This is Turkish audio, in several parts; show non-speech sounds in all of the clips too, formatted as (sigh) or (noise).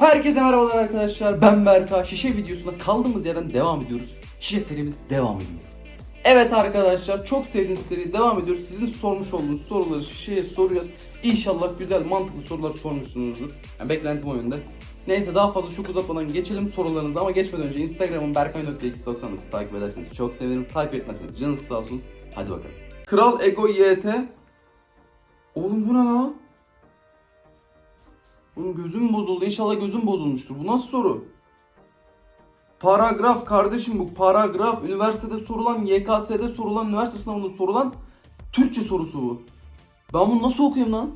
Herkese merhabalar arkadaşlar. Ben Berka. Şişe videosuna kaldığımız yerden devam ediyoruz. Şişe serimiz devam ediyor. Evet arkadaşlar çok sevdiğiniz seri devam ediyoruz. Sizin sormuş olduğunuz soruları şişeye soruyoruz. İnşallah güzel mantıklı sorular sormuşsunuzdur. Yani beklentim o yönde. Neyse daha fazla çok uzatmadan geçelim sorularınızı ama geçmeden önce Instagram'ın berkay.x99 takip ederseniz çok sevinirim. Takip etmezseniz canınız sağ olsun. Hadi bakalım. Kral Ego YT Oğlum bu ne lan? Oğlum gözüm bozuldu. İnşallah gözüm bozulmuştur. Bu nasıl soru? Paragraf kardeşim bu paragraf. Üniversitede sorulan, YKS'de sorulan, üniversite sınavında sorulan Türkçe sorusu bu. Ben bunu nasıl okuyayım lan?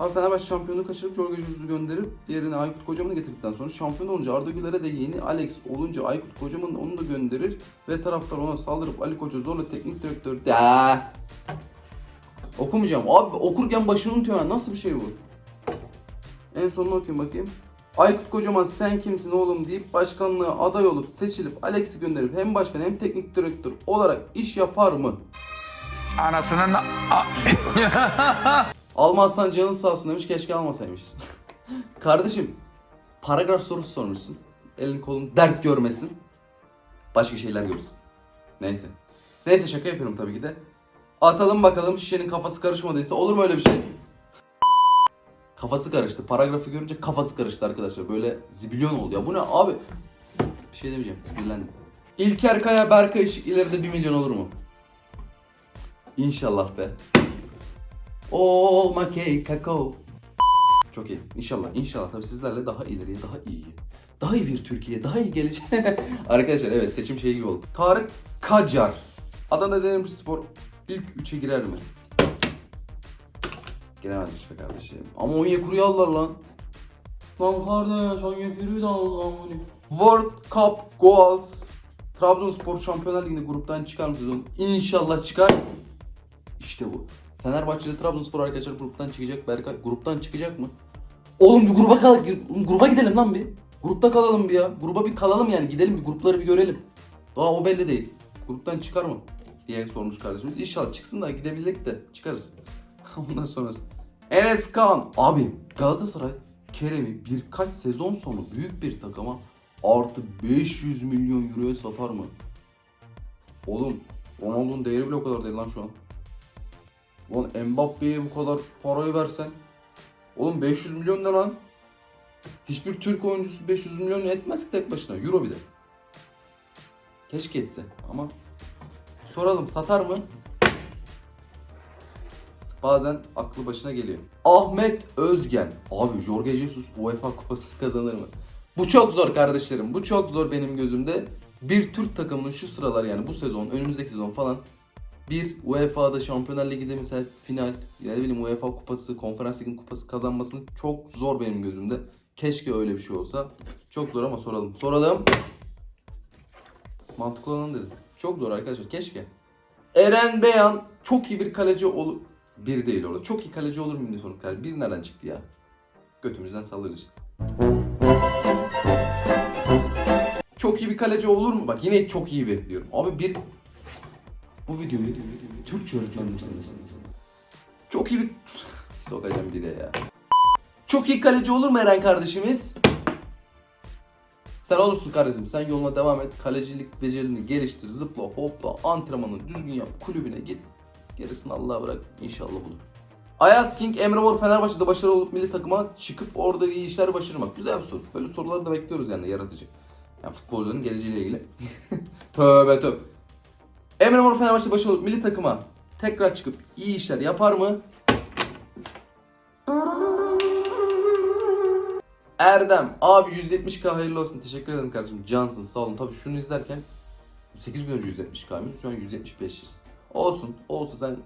Abi Fenerbahçe şampiyonu kaçırıp Jorge Jesus'u gönderip yerine Aykut Kocaman'ı getirdikten sonra şampiyon olunca Arda Güler'e de yeni Alex olunca Aykut Kocaman onu da gönderir ve taraftar ona saldırıp Ali Koç'a zorla teknik direktör de Okumayacağım. Abi okurken başını unutuyorum. Nasıl bir şey bu? En sonunu okuyayım bakayım. Aykut Kocaman sen kimsin oğlum deyip başkanlığa aday olup seçilip Alex'i gönderip hem başkan hem teknik direktör olarak iş yapar mı? Anasının (laughs) Almazsan canın sağ olsun demiş keşke almasaymışız. (laughs) Kardeşim paragraf sorusu sormuşsun. Elin kolun dert görmesin. Başka şeyler görsün. Neyse. Neyse şaka yapıyorum tabii ki de. Atalım bakalım şişenin kafası karışmadıysa olur mu öyle bir şey? Kafası karıştı. Paragrafı görünce kafası karıştı arkadaşlar. Böyle zibilyon oldu ya. Bu ne abi? Bir şey demeyeceğim. Sinirlendim. İlker Kaya Berkay Işık ileride 1 milyon olur mu? İnşallah be. Olma cake kakao. Çok iyi. İnşallah. İnşallah. Tabii sizlerle daha ileriye, daha iyi. Daha iyi bir Türkiye, daha iyi gelecek. (laughs) Arkadaşlar evet seçim şeyi gibi oldu. Tarık Kacar. Adana Demirspor ilk 3'e girer mi? Giremezmiş be kardeşim. Ama Onyekuru'yu aldılar lan. Lan kardeş Onyekuru'yu da aldılar. World Cup Goals. Trabzonspor Şampiyonlar Ligi'nde gruptan çıkar mı sezon? İnşallah çıkar. İşte bu. Fenerbahçe'de Trabzonspor arkadaşlar gruptan çıkacak. Berkay gruptan çıkacak mı? Oğlum bir gruba kal gruba gidelim lan bir. Grupta kalalım bir ya. Gruba bir kalalım yani. Gidelim bir grupları bir görelim. Daha o belli değil. Gruptan çıkar mı? Diye sormuş kardeşimiz. İnşallah çıksın da gidebildik de çıkarız. (laughs) Ondan sonrası. Enes Kaan. Abi Galatasaray Kerem'i birkaç sezon sonu büyük bir takıma artı 500 milyon euroya satar mı? Oğlum Ronaldo'nun değeri bile o kadar değil lan şu an. Ulan Mbappe'ye bu kadar parayı versen. Oğlum 500 milyon ne lan? Hiçbir Türk oyuncusu 500 milyon etmez ki tek başına. Euro bir de. Keşke etse ama soralım satar mı? Bazen aklı başına geliyor. Ahmet Özgen. Abi Jorge Jesus UEFA kupası kazanır mı? Bu çok zor kardeşlerim. Bu çok zor benim gözümde. Bir Türk takımının şu sıralar yani bu sezon, önümüzdeki sezon falan bir UEFA'da Şampiyonlar Ligi'nde mesela final, ne bileyim UEFA kupası, Konferans Ligi'nin kupası kazanmasını çok zor benim gözümde. Keşke öyle bir şey olsa. Çok zor ama soralım. Soralım. Mantıklı olanı dedim. Çok zor arkadaşlar. Keşke. Eren Beyan çok iyi bir kaleci olur. Bir değil orada. Çok iyi kaleci olur mu sorup kaleci. Bir nereden çıktı ya? Götümüzden sallıyoruz. Çok iyi bir kaleci olur mu? Bak yine çok iyi bir diyorum. Abi bir bu videoyu Türkçe öğretmenlirsiniz. Çok iyi bir... (laughs) Sokacağım bir de ya. Çok iyi kaleci olur mu Eren kardeşimiz? Sen olursun kardeşim. Sen yoluna devam et. Kalecilik becerini geliştir. Zıpla, hopla, antrenmanını düzgün yap. Kulübüne git. Gerisini Allah'a bırak. İnşallah bulur. Ayaz King, Emre Mor Fenerbahçe'de başarılı olup milli takıma çıkıp orada iyi işler başarmak. Güzel bir soru. Böyle soruları da bekliyoruz yani yaratıcı. Yani futbolcuların geleceğiyle ilgili. (laughs) tövbe tövbe. Emre Mor Fenerbahçe başarılı olup milli takıma tekrar çıkıp iyi işler yapar mı? Erdem abi 170k hayırlı olsun. Teşekkür ederim kardeşim. Cansın sağ olun. Tabii şunu izlerken 8 gün önce 170k'ymış. Şu an 175'iz. Olsun. Olsun sen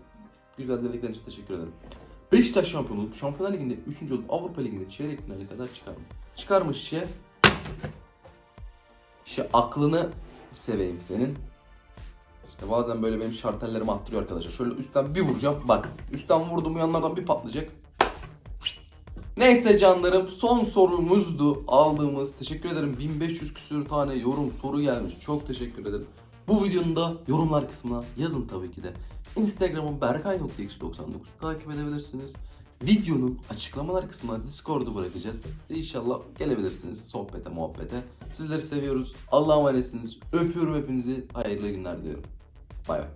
güzel dediklerin için teşekkür ederim. Beşiktaş şampiyon olup Şampiyonlar Ligi'nde 3. olup Avrupa Ligi'nde çeyrek finale kadar çıkar mı? Çıkarmış şişe. İşte aklını seveyim senin. İşte bazen böyle benim şartellerimi attırıyor arkadaşlar. Şöyle üstten bir vuracağım. Bak üstten vurdum yanlardan bir patlayacak. Neyse canlarım son sorumuzdu aldığımız. Teşekkür ederim 1500 küsür tane yorum soru gelmiş. Çok teşekkür ederim. Bu videonun da yorumlar kısmına yazın tabii ki de. Instagram'ım berkay.x99 takip edebilirsiniz. Videonun açıklamalar kısmına Discord'u bırakacağız. İnşallah gelebilirsiniz sohbete muhabbete. Sizleri seviyoruz. Allah'a emanetsiniz. Öpüyorum hepinizi. Hayırlı günler diliyorum. Bay bay.